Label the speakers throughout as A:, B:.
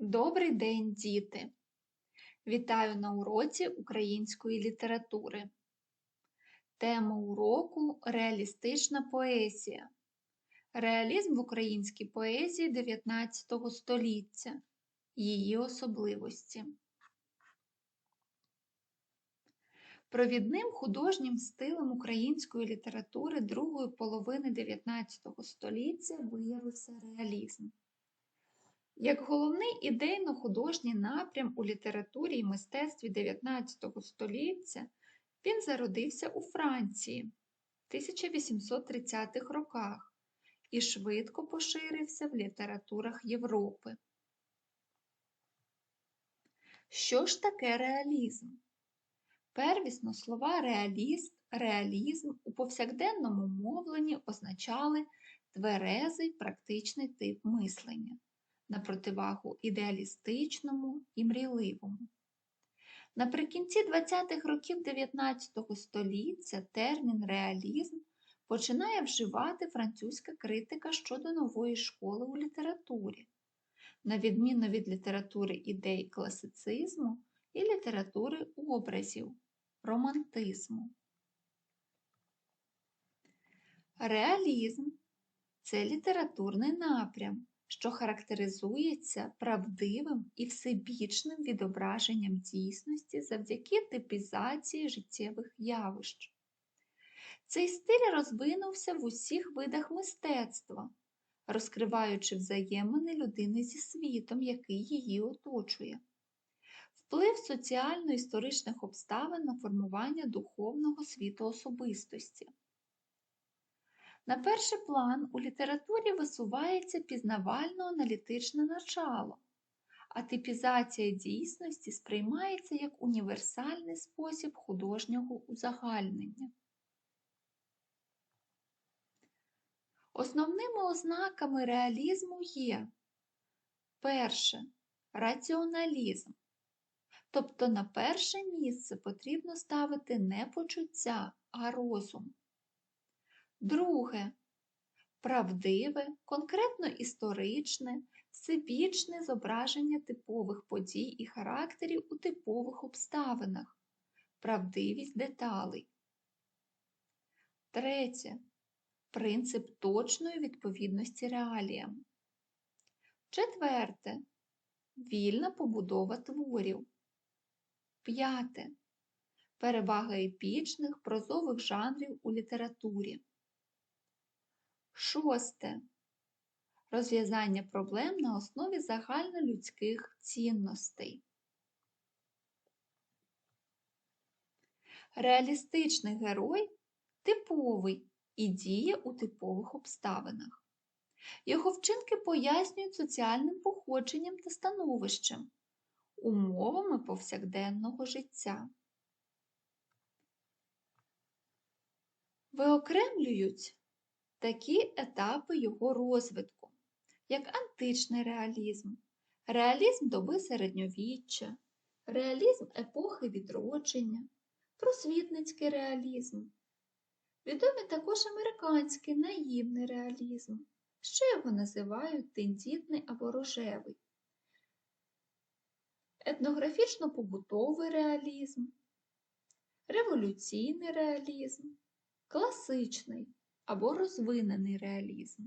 A: Добрий день, діти! Вітаю на уроці української літератури. Тема уроку реалістична поезія. Реалізм в українській поезії 19 століття. Її особливості. Провідним художнім стилем української літератури другої половини 19 століття виявився реалізм. Як головний ідейно-художній напрям у літературі і мистецтві 19 століття він зародився у Франції в 1830-х роках і швидко поширився в літературах Європи. Що ж таке реалізм? Первісно слова реаліст, реалізм у повсякденному мовленні означали тверезий практичний тип мислення на противагу ідеалістичному і мрійливому. Наприкінці 20-х років 19 століття термін реалізм починає вживати французька критика щодо нової школи у літературі, на відміну від літератури ідей класицизму і літератури образів, романтизму. Реалізм це літературний напрям, що характеризується правдивим і всебічним відображенням дійсності завдяки типізації життєвих явищ. Цей стиль розвинувся в усіх видах мистецтва, розкриваючи взаємини людини зі світом, який її оточує, вплив соціально-історичних обставин на формування духовного світу особистості. На перший план у літературі висувається пізнавально-аналітичне начало, а типізація дійсності сприймається як універсальний спосіб художнього узагальнення. Основними ознаками реалізму є перше раціоналізм. Тобто на перше місце потрібно ставити не почуття, а розум. Друге правдиве, конкретно історичне, всебічне зображення типових подій і характерів у типових обставинах, правдивість деталей. Третє. Принцип точної відповідності реаліям. Четверте. Вільна побудова творів. П'яте. Перевага епічних прозових жанрів у літературі. Шосте. Розв'язання проблем на основі загальнолюдських цінностей. Реалістичний герой типовий і діє у типових обставинах. Його вчинки пояснюють соціальним походженням та становищем, умовами повсякденного життя. Виокремлюють такі етапи його розвитку, як античний реалізм, реалізм доби середньовіччя, реалізм епохи відродження, просвітницький реалізм. Відомий також американський наївний реалізм, ще його називають тендітний або рожевий, етнографічно-побутовий реалізм, революційний реалізм, класичний або розвинений реалізм.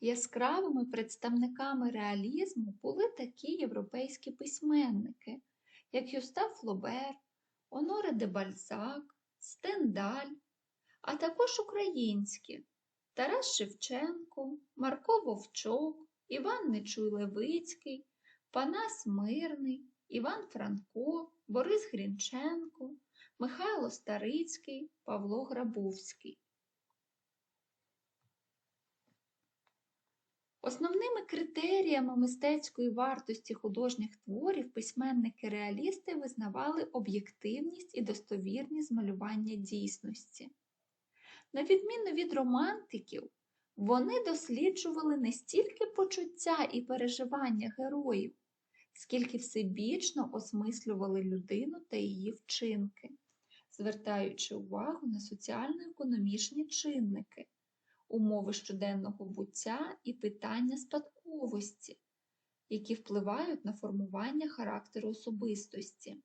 A: Яскравими представниками реалізму були такі європейські письменники, як Юстав Флобер, Оноре де Бальзак, Стендаль, а також українські Тарас Шевченко, Марко Вовчок, Іван Нечуй Левицький, Панас Мирний, Іван Франко, Борис Грінченко, Михайло Старицький, Павло Грабовський. Основними критеріями мистецької вартості художніх творів письменники-реалісти визнавали об'єктивність і достовірність змалювання дійсності. На відміну від романтиків, вони досліджували не стільки почуття і переживання героїв, скільки всебічно осмислювали людину та її вчинки звертаючи увагу на соціально-економічні чинники, умови щоденного буття і питання спадковості, які впливають на формування характеру особистості.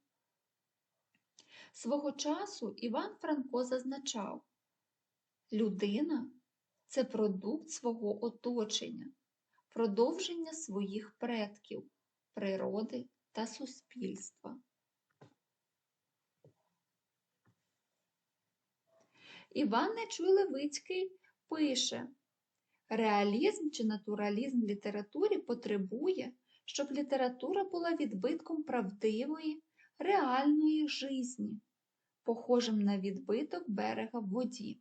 A: Свого часу Іван Франко зазначав, людина це продукт свого оточення, продовження своїх предків, природи та суспільства. Іван Нечуй Левицький пише Реалізм чи натуралізм в літературі потребує, щоб література була відбитком правдивої, реальної жизні, похожим на відбиток берега в воді.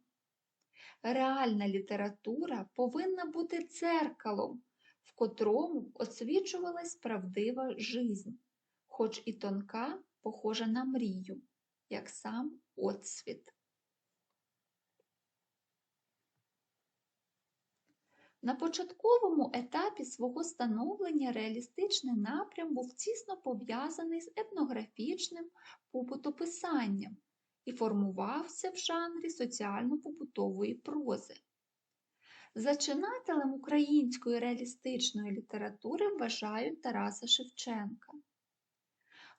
A: Реальна література повинна бути дзеркалом, в котрому освічувалась правдива жизнь, хоч і тонка, похожа на мрію, як сам отсвіт. На початковому етапі свого становлення реалістичний напрям був тісно пов'язаний з етнографічним побутописанням і формувався в жанрі соціально-побутової прози. Зачинателем української реалістичної літератури вважають Тараса Шевченка.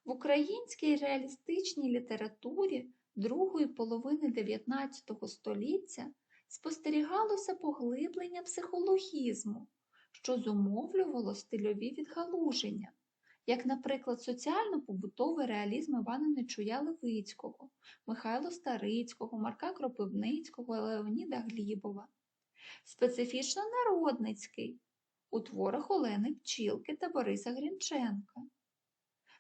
A: В українській реалістичній літературі другої половини XIX століття спостерігалося поглиблення психологізму, що зумовлювало стильові відгалуження, як, наприклад, соціально-побутовий реалізм Івана Нечуя Левицького, Михайла Старицького, Марка Кропивницького, Леоніда Глібова, специфічно народницький у творах Олени Пчілки та Бориса Грінченка,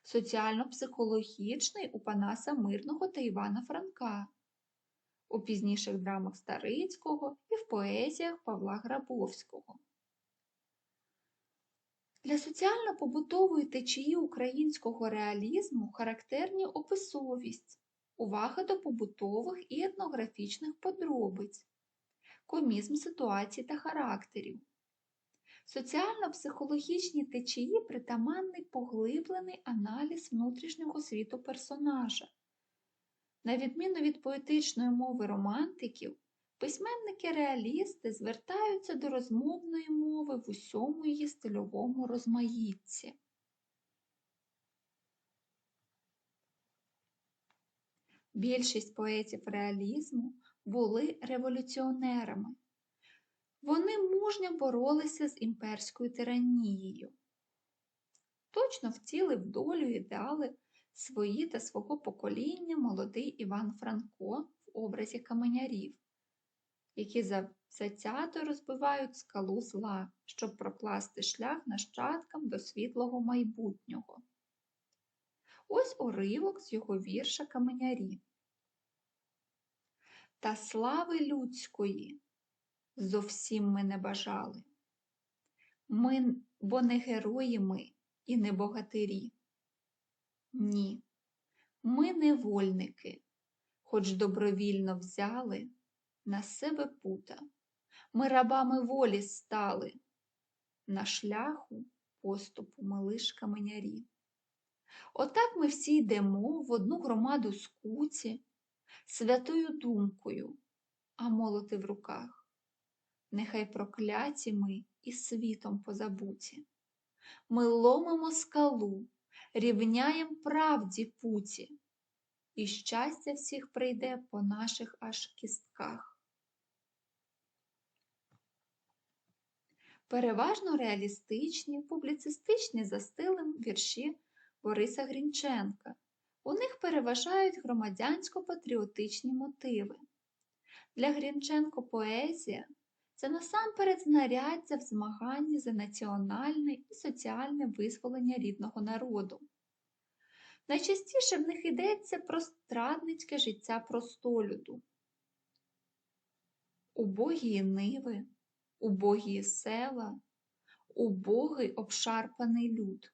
A: соціально-психологічний у Панаса Мирного та Івана Франка у пізніших драмах Старицького і в поезіях Павла Грабовського. Для соціально-побутової течії українського реалізму характерні описовість, увага до побутових і етнографічних подробиць, комізм ситуацій та характерів. Соціально-психологічній течії притаманний поглиблений аналіз внутрішнього світу персонажа, на відміну від поетичної мови романтиків, письменники-реалісти звертаються до розмовної мови в усьому її стильовому розмаїтті. Більшість поетів реалізму були революціонерами. Вони мужньо боролися з імперською тиранією. Точно втілив долю ідеали свої та свого покоління молодий Іван Франко в образі каменярів, які затято розбивають скалу зла, щоб прокласти шлях нащадкам до світлого майбутнього. Ось уривок з його вірша Каменярі. Та слави людської зовсім ми не бажали. Ми, бо не герої ми і не богатирі. Ні, ми невольники, хоч добровільно взяли на себе пута. Ми рабами волі стали, на шляху поступу ми лиш каменярі. Отак ми всі йдемо в одну громаду скуті, святою думкою, а молоти в руках. Нехай прокляті ми і світом позабуті. Ми ломимо скалу рівняєм правді путі, і щастя всіх прийде по наших аж кістках. Переважно реалістичні, публіцистичні за стилем вірші Бориса Грінченка. У них переважають громадянсько-патріотичні мотиви. Для Грінченко поезія це насамперед знаряддя в змаганні за національне і соціальне визволення рідного народу. Найчастіше в них йдеться про страдницьке життя простолюду. Убогії ниви, убогії села, убогий обшарпаний люд,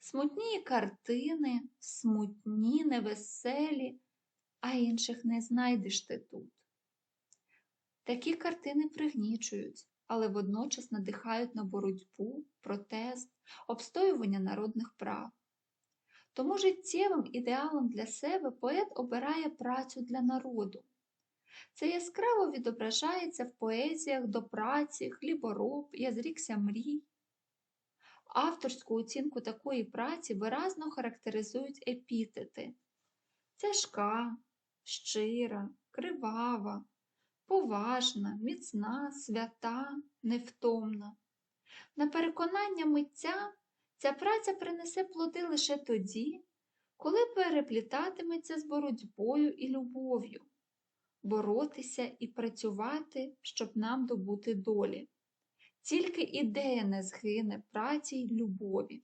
A: смутні картини, смутні, невеселі, а інших не знайдеш ти тут. Такі картини пригнічують, але водночас надихають на боротьбу, протест, обстоювання народних прав. Тому життєвим ідеалом для себе поет обирає працю для народу. Це яскраво відображається в поезіях до праці, хлібороб, я зрікся мрій. Авторську оцінку такої праці виразно характеризують епітети тяжка, щира, кривава, поважна, міцна, свята, невтомна. На переконання митця ця праця принесе плоди лише тоді, коли переплітатиметься з боротьбою і любов'ю, боротися і працювати, щоб нам добути долі. Тільки ідея не згине праці й любові.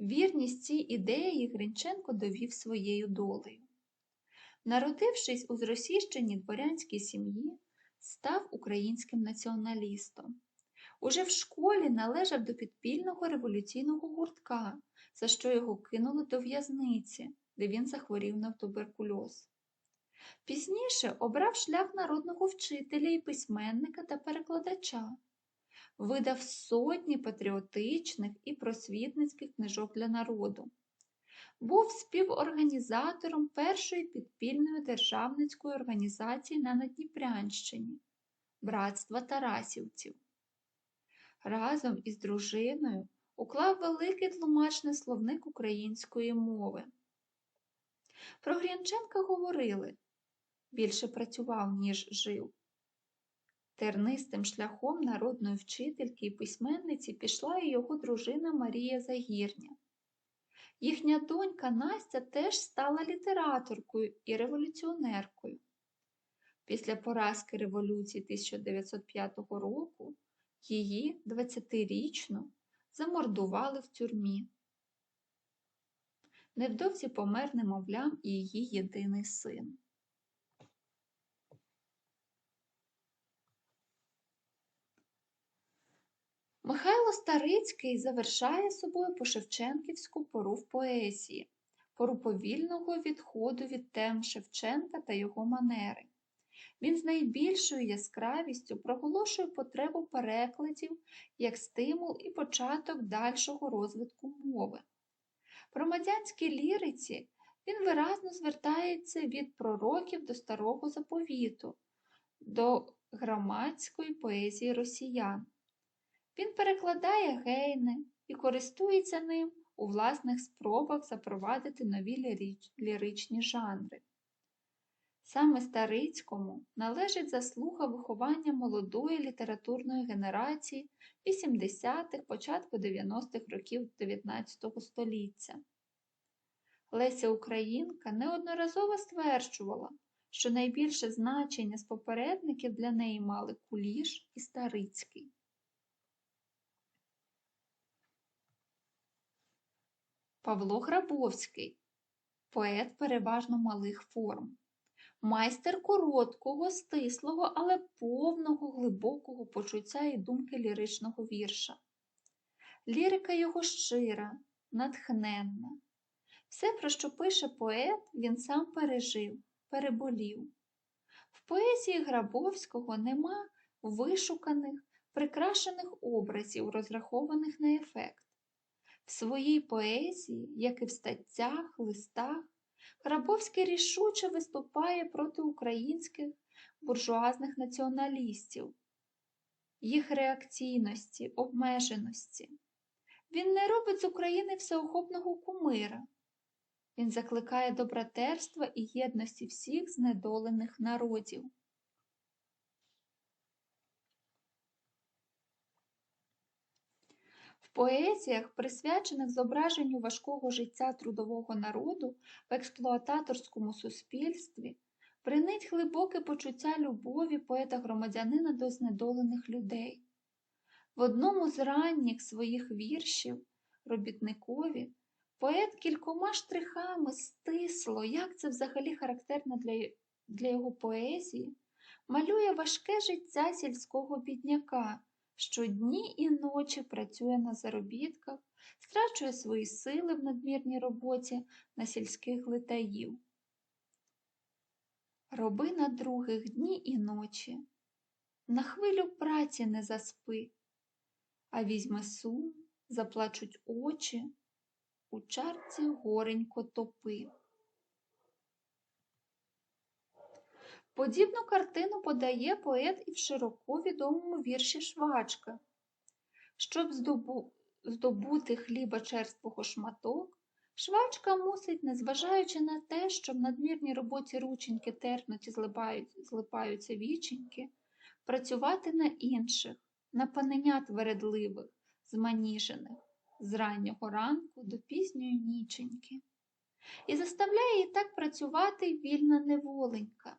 A: Вірність цій ідеї Гринченко довів своєю долею. Народившись у зросійщеній дворянській сім'ї, став українським націоналістом. Уже в школі належав до підпільного революційного гуртка, за що його кинули до в'язниці, де він захворів на туберкульоз. Пізніше обрав шлях народного вчителя і письменника та перекладача, видав сотні патріотичних і просвітницьких книжок для народу. Був співорганізатором першої підпільної державницької організації на Надніпрянщині Братства Тарасівців. Разом із дружиною уклав великий тлумачний словник української мови. Про Грінченка говорили більше працював, ніж жив. Тернистим шляхом народної вчительки і письменниці пішла і його дружина Марія Загірня. Їхня донька Настя теж стала літераторкою і революціонеркою. Після поразки революції 1905 року її 20-річну замордували в тюрмі. Невдовзі помер немовлям і її єдиний син. Михайло Старицький завершає собою Пошевченківську пору в поезії, пору повільного відходу від тем Шевченка та його манери. Він з найбільшою яскравістю проголошує потребу перекладів як стимул і початок дальшого розвитку мови. В громадянській ліриці він виразно звертається від пророків до старого заповіту, до громадської поезії росіян. Він перекладає гейне і користується ним у власних спробах запровадити нові ліричні жанри. Саме Старицькому належить заслуга виховання молодої літературної генерації 80-х, початку 90-х років 19 століття. Леся Українка неодноразово стверджувала, що найбільше значення з попередників для неї мали Куліш і Старицький. Павло Грабовський поет переважно малих форм, майстер короткого, стислого, але повного глибокого почуття і думки ліричного вірша. Лірика його щира, натхненна. Все, про що пише поет, він сам пережив, переболів. В поезії Грабовського нема вишуканих, прикрашених образів, розрахованих на ефект. В своїй поезії, як і в статтях, листах, Грабовський рішуче виступає проти українських буржуазних націоналістів, їх реакційності, обмеженості. Він не робить з України всеохопного кумира. Він закликає до братерства і єдності всіх знедолених народів. Поезіях, присвячених зображенню важкого життя трудового народу в експлуататорському суспільстві, принить глибоке почуття любові поета-громадянина до знедолених людей. В одному з ранніх своїх віршів, робітникові, поет кількома штрихами стисло, як це взагалі характерно для, для його поезії, малює важке життя сільського бідняка що дні і ночі працює на заробітках, страчує свої сили в надмірній роботі на сільських летаїв. Роби на других дні і ночі, на хвилю праці не заспи, а візьме сум, заплачуть очі, у чарці горенько топи. Подібну картину подає поет і в широко відомому вірші Швачка. Щоб здобу... здобути хліба черствого шматок, швачка мусить, незважаючи на те, що в надмірній роботі рученьки терпнуть і злипають... злипаються віченьки, працювати на інших, на паненят вередливих, зманіжених, з раннього ранку до пізньої ніченьки. І заставляє її так працювати вільна неволенька.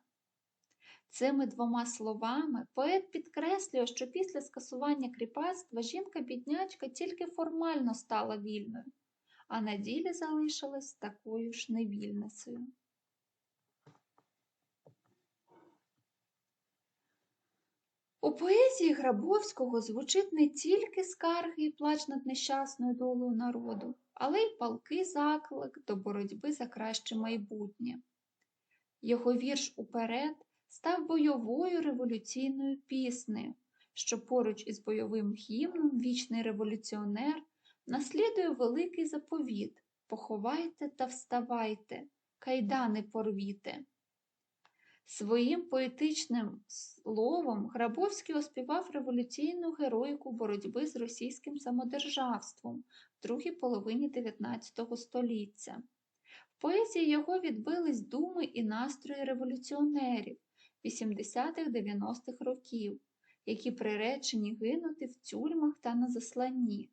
A: Цими двома словами поет підкреслює, що після скасування кріпацтва жінка-біднячка тільки формально стала вільною, а на ділі залишилась такою ж невільницею. У поезії Грабовського звучить не тільки скарги і плач над нещасною долею народу, але й палкий заклик до боротьби за краще майбутнє. Його вірш уперед став бойовою революційною піснею, що поруч із бойовим гімном вічний революціонер наслідує великий заповіт Поховайте та вставайте, кайдани порвіте. Своїм поетичним словом Грабовський оспівав революційну героїку боротьби з російським самодержавством в другій половині XIX століття. В поезії його відбились думи і настрої революціонерів 80-х-90-х років, які приречені гинути в тюрмах та на засланні,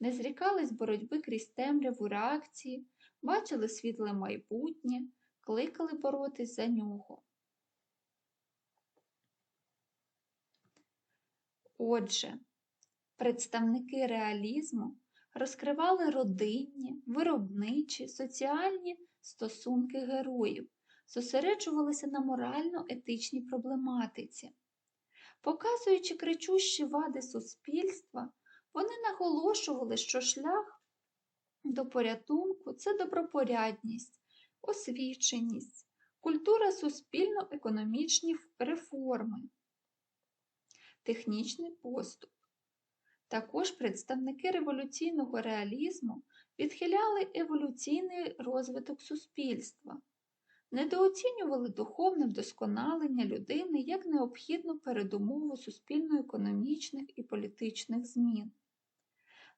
A: не зрікались боротьби крізь темряву реакції, бачили світле майбутнє, кликали боротись за нього. Отже, представники реалізму розкривали родинні, виробничі, соціальні стосунки героїв, зосереджувалися на морально-етичній проблематиці. Показуючи кричущі вади суспільства, вони наголошували, що шлях до порятунку це добропорядність, освіченість, культура суспільно-економічні реформи, технічний поступ. Також представники революційного реалізму відхиляли еволюційний розвиток суспільства, недооцінювали духовне вдосконалення людини як необхідну передумову суспільно-економічних і політичних змін.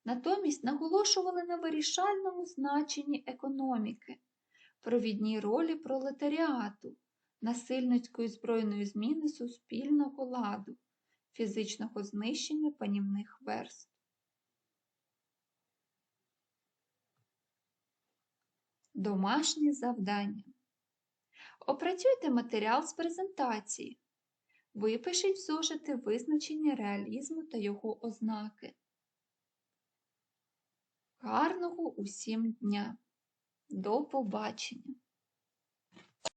A: Натомість наголошували на вирішальному значенні економіки, провідній ролі пролетаріату, насильницької збройної зміни суспільного ладу, фізичного знищення панівних верств. Домашні завдання. Опрацюйте матеріал з презентації. Випишіть в зошити визначення реалізму та його ознаки. Гарного усім дня! До побачення!